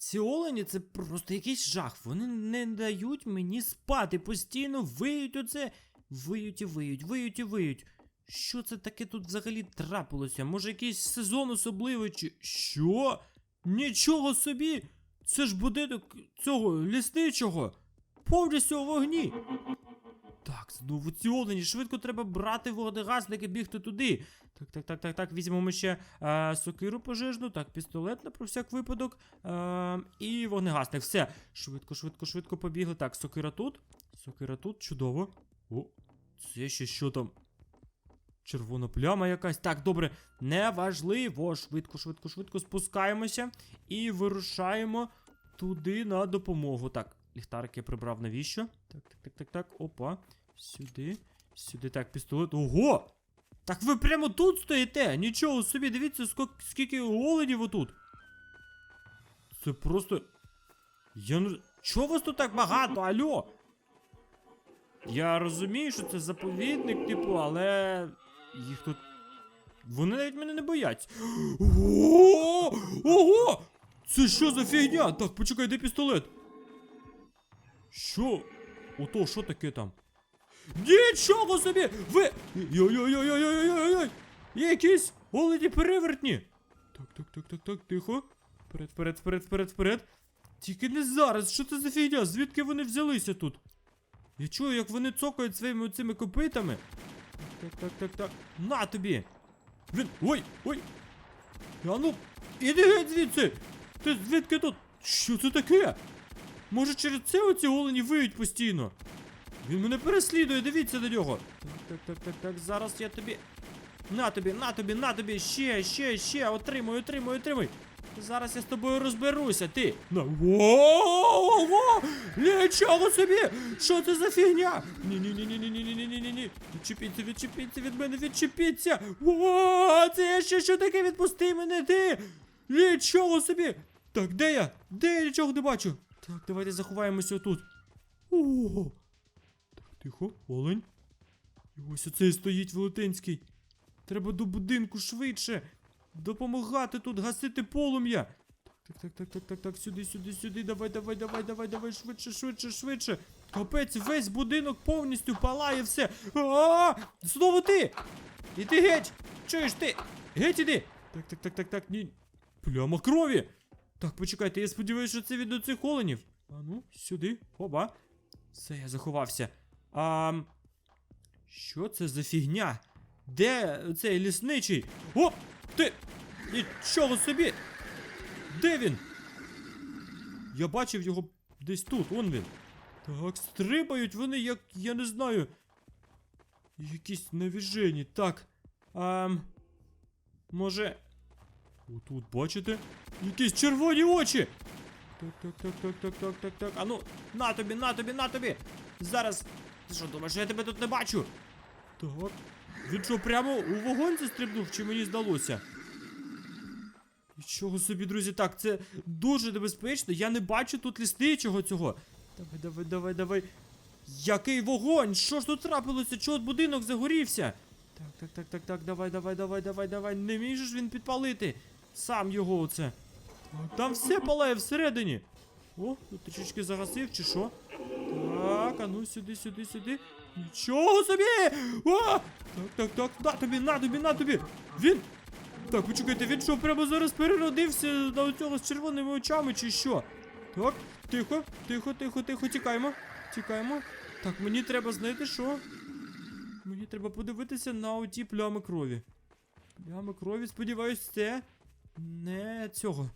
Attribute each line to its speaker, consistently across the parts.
Speaker 1: Ці олені це просто якийсь жах. Вони не дають мені спати. Постійно виють оце. Виють і виють, виють і виють. Що це таке тут взагалі трапилося? Може якийсь сезон особливий чи. Що? Нічого собі! Це ж будинок цього лісничого. Повністю у вогні. Так, знову ці олені. Швидко треба брати вогнегасники, бігти туди. Так, так, так, так, так. Візьмемо ще е, сокиру пожежну, так, пістолет на про всяк випадок. Е, і вогнегасник. Все. Швидко, швидко, швидко побігли. Так, сокира тут. Сокира тут, чудово. О, це ще що там? Червона пляма якась. Так, добре, неважливо. Швидко, швидко, швидко спускаємося і вирушаємо туди на допомогу. Так, ліхтарик я прибрав навіщо? Так, так, так, так, так. Опа. Сюди. Сюди так, пістолет. Ого! Так ви прямо тут стоїте? Нічого собі, дивіться, скільки, скільки оленів отут. Це просто. Я не. Чого вас тут так багато? Алло? Я розумію, що це заповідник, типу, але. Їх тут. Вони навіть мене не бояться. Ого! Ого! Це що за фігня? Так, почекай, де пістолет? Що? Ото, що таке там? Нічого собі! Ви. Йой-йой-йой-йой-йой-йой! Якісь олені перевертні! Так, так, так, так, так, тихо. Вперед, вперед, вперед, вперед, вперед. Тільки не зараз, що це за фігня? Звідки вони взялися тут? Я чую, як вони цокають своїми цими копитами. Так, так, так, так. На тобі! Він. Ой! Ой! А ну! Іди геть звідси! Ти звідки тут? Що це таке? Може через це оці олені виють постійно? Він мене переслідує, дивіться на нього. Так, так, так, так, так, зараз я тобі. На тобі, на тобі, на тобі, ще, ще, ще, отримуй, отримуй, отримуй. Зараз я з тобою розберуся, ти. На. Ого! Нічого собі! Що це за фігня? Ні, ні, ні, ні, ні, ні, ні, ні, ні, ні, ні. Відчепіться, відчепіться від мене, відчепіться! О, це ще що таке? Відпусти мене, ти! Нічого собі! Так, де я? Де я нічого не бачу? Так, давайте заховаємося отут. Ого! Тихо, олень. І ось оцей стоїть велетенський. Треба до будинку швидше. Допомагати тут гасити полум'я. Так, так, так, так, так, так, сюди, сюди, сюди. Давай, давай, давай, давай, давай, швидше, швидше, швидше. Капець, весь будинок повністю палає все. А! Знову ти! Іди геть! Чуєш ти? Геть іди! Так, так, так, так, так, ні. Пляма крові! Так, почекайте, я сподіваюся, що це від оцих оленів. А ну, сюди, оба. Все, я заховався. А. Що це за фігня? Де цей лісничий? О! Ти! Нічого собі! Де він? Я бачив його десь тут, вон він. Так, стрибають вони, як я не знаю. Якісь навіжені. Так. Ам. Може. Отут, бачите? Якісь червоні очі! Так, так, так, так, так, так, так, так. А ну, на тобі, на тобі, на тобі! Зараз. Ти що думаєш, я тебе тут не бачу? Так. Він що, прямо у вогонь застрибнув, чи мені здалося? Нічого собі, друзі, так, це дуже небезпечно. Я не бачу тут лісничого цього. Давай, давай, давай, давай. Який вогонь? Що ж тут трапилося? Чого будинок загорівся? Так, так, так, так, так, давай, давай, давай, давай, давай. Не міжеш він підпалити. Сам його оце. Там все палає всередині. О, тут трішечки загасив, чи що? Так, а ну сюди, сюди, сюди. Нічого собі! О! Так, так, так, на тобі, на тобі, на тобі! Він. Так, почекайте, він що, прямо зараз переродився на цього з червоними очами, чи що? Так, тихо, тихо, тихо, тихо, тікаємо. Тікаємо. Так, мені треба знайти що? Мені треба подивитися на оті плями крові. Плями крові, сподіваюсь, це не цього.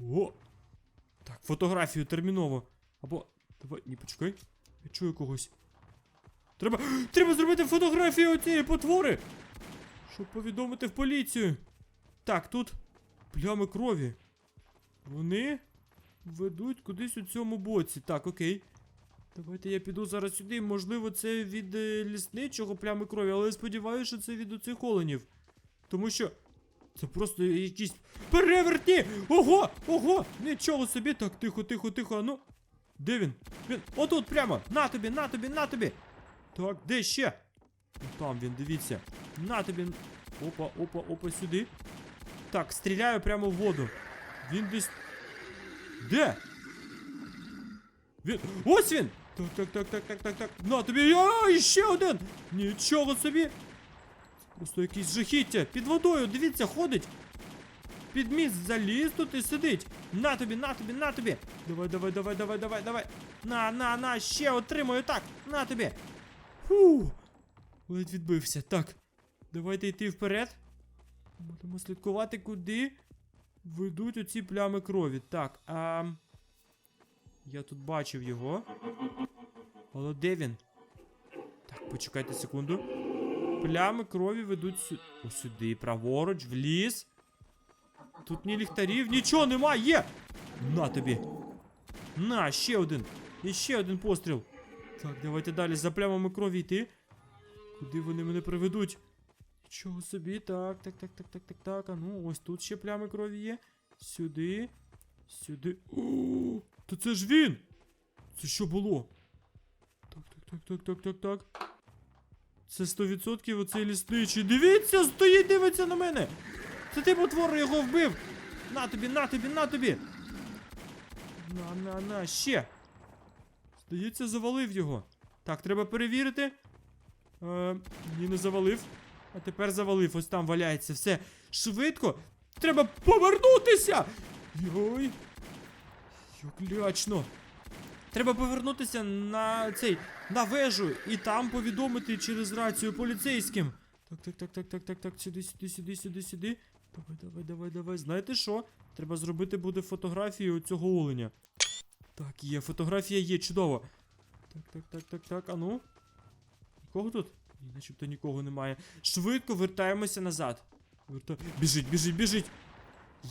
Speaker 1: О! Так, фотографію терміново. Або. Давай, ні, почекай. Я чую когось. Треба. Треба зробити фотографію цієї потвори! Щоб повідомити в поліцію. Так, тут плями крові. Вони ведуть кудись у цьому боці. Так, окей. Давайте я піду зараз сюди. Можливо, це від е, лісничого плями крові, але я сподіваюся, що це від оцих оленів. Тому що. Це просто якісь перевертні! Ого! Ого! Нічого собі! Так, тихо, тихо, тихо, а ну. Де він? Він. Отут прямо! На тобі, на тобі, на тобі! Так, де ще? Там він, дивіться. На тобі. Опа, опа, опа, сюди. Так, стріляю прямо в воду. Він десь. Де? Він. Ось він! Так, так, так, так, так, так, так. На тобі. Я ще один! Нічого собі! Просто якийсь жахіття. Під водою, дивіться, ходить. Під міст заліз тут і сидить. На тобі, на тобі, на тобі. Давай, давай, давай, давай, давай, давай. На, на, на, ще отримую так. На тобі. Фу. Ледь відбився. Так. Давайте йти вперед. Будемо слідкувати, куди ведуть оці плями крові. Так, а. Я тут бачив його. Але де він? Так, почекайте секунду. Плями крові ведуть сюди. Ось сюди, праворуч, в ліс. Тут ні ліхтарів, нічого немає! Є! На тобі! На, ще один! І ще один постріл. Так, давайте далі за плямами крові йти. Куди вони мене приведуть? Нічого собі, так, так, так, так, так, так, так. А ну, ось тут ще плями крові є. Сюди. Сюди. О, то це ж він! Це що було? Так, так, так, так, так, так, так. Це 100% оцей лісничий. Дивіться, стоїть, дивиться на мене! Це ти потвор його вбив! На тобі, на тобі, на тобі! На, на, на, ще! Здається, завалив його. Так, треба перевірити. Е, ні, не завалив. А тепер завалив, ось там валяється. Все. Швидко! Треба повернутися! Йой! Як лячно! Треба повернутися на цей на вежу і там повідомити через рацію поліцейським. Так, так, так, так, так, так, так, сюди, сюди, сюди, сюди, сюди. Давай, давай, давай, давай. Знаєте що? Треба зробити буде фотографію цього оленя. Так, є, фотографія є, чудово. Так, так, так, так, так, а ну. Нікого тут? Ні, начебто нікого немає. Швидко вертаємося назад. Верта... Біжить, біжить, біжить.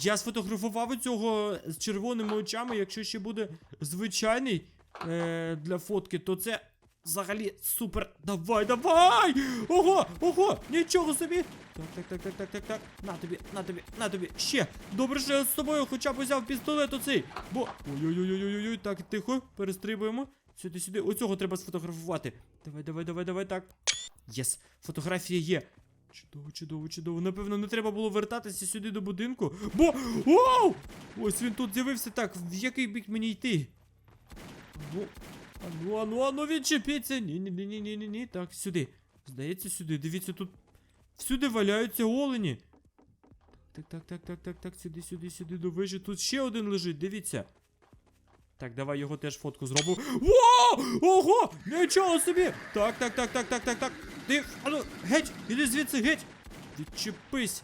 Speaker 1: Я сфотографував цього з червоними очами. Якщо ще буде звичайний е, для фотки, то це взагалі супер. Давай, давай! Ого, ого! Нічого собі! Так, так, так, так, так, так, так. На тобі, на тобі, на тобі. Ще! Добре, що я з собою хоча б взяв пістолет оцей. Бо. Ой-ой-ой-ой-ой, так, тихо, перестрибуємо. Сюди, сюди. Оцього треба сфотографувати. Давай, давай, давай, давай, так. Єс, фотографія є. Чудово, чудово, чудово. Напевно, не треба було вертатися сюди до будинку. Бо. Оу! Ось він тут з'явився так. В який бік мені йти? Ну, ану, ану, ану, відчепіться. Ні, ні, ні, ні, ні, ні, ні. Так, сюди. Здається, сюди. Дивіться, тут всюди валяються олені. Так, так, так, так, так, так, сюди, сюди, сюди до вежі. Тут ще один лежить, дивіться. Так, давай його теж фотку зробимо. Во! Ого! Нічого собі! Так, так, так, так, так, так, так. Ти. Ану, геть! Іди звідси, геть! Відчепись!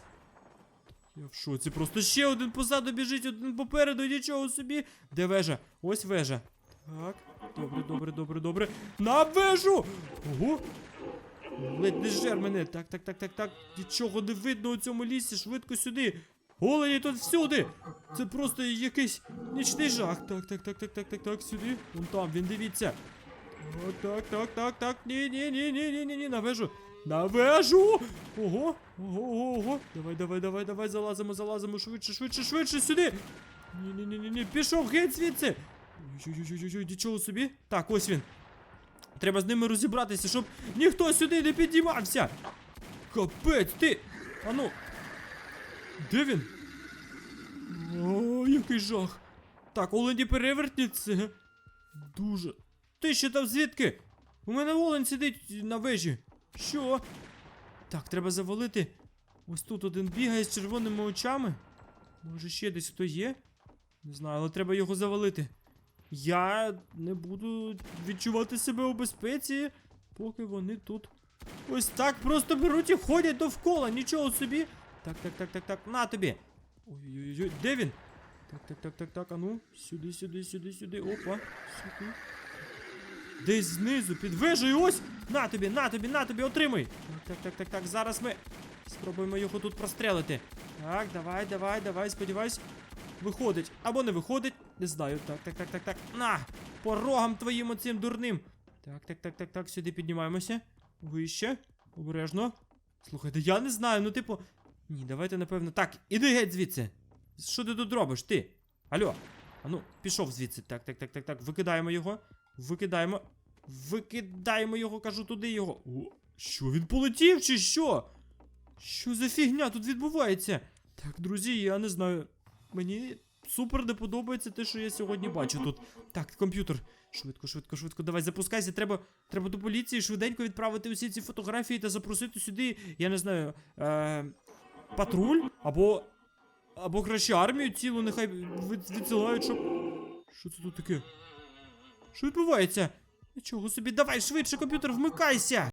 Speaker 1: Я в шоці, просто ще один позаду біжить, один попереду, нічого собі. Де вежа? Ось вежа. Так, добре, добре, добре, добре. На вежу! Ого! Ледь не жер мене. Так, так, так, так, так. Нічого не видно у цьому лісі, швидко сюди. Олені тут всюди! Це просто якийсь нічний жах. Так, так, так, так, так, так, так, сюди. Вон там, він дивіться. Так, так, так, так, так. Ні, ні, ні, ні, ні, ні, ні, на вежу. На! Ого, ого, ого. Давай, давай, давай, давай, залазимо, залазимо, швидше, швидше, швидше сюди. Ні, ні, ні, ні, ні, пішов геть звідси. Ой-ой-ой, нічого собі. Так, ось він. Треба з ними розібратися, щоб ніхто сюди не підіймався. Капець, ти. Ану. Де він? О, який жах. Так, олені перевертні це. Дуже. Ти ще там звідки? У мене олень сидить на вежі. Що? Так, треба завалити. Ось тут один бігає з червоними очами. Може ще десь хто є? Не знаю, але треба його завалити. Я не буду відчувати себе у безпеці, поки вони тут. Ось так просто беруть і ходять довкола, нічого собі. Так, так, так, так, так, на тобі. Ой-ой-ой, де він? Так, так, так, так, так, а ну, сюди, сюди, сюди, сюди. Опа, сюди. Десь знизу, під вежею, ось! На тобі, на тобі, на тобі, отримай! Так, так, так, так, зараз ми спробуємо його тут прострелити. Так, давай, давай, давай, сподіваюсь. Виходить. Або не виходить, не знаю. Так, так, так, так, так. На! По рогам твоїм оцим дурним. Так, так, так, так, так, сюди піднімаємося. Вище. Обережно. Слухайте, я не знаю, ну типу. Ні, давайте, напевно. Так, іди геть звідси. Що ти тут робиш? Ти? Алло. Ану, пішов звідси. Так, так, так, так, так. Викидаємо його. Викидаємо. Викидаємо його, кажу, туди його. О, що він полетів, чи що? Що за фігня тут відбувається? Так, друзі, я не знаю. Мені супер не подобається те, що я сьогодні бачу тут. Так, комп'ютер. Швидко, швидко, швидко. Давай запускайся. Треба, треба до поліції швиденько відправити усі ці фотографії та запросити сюди, я не знаю, е, патруль або. Або краще армію цілу, нехай від, відсилають, щоб. Що це тут таке? Що відбувається? Нічого собі, давай швидше, комп'ютер, вмикайся!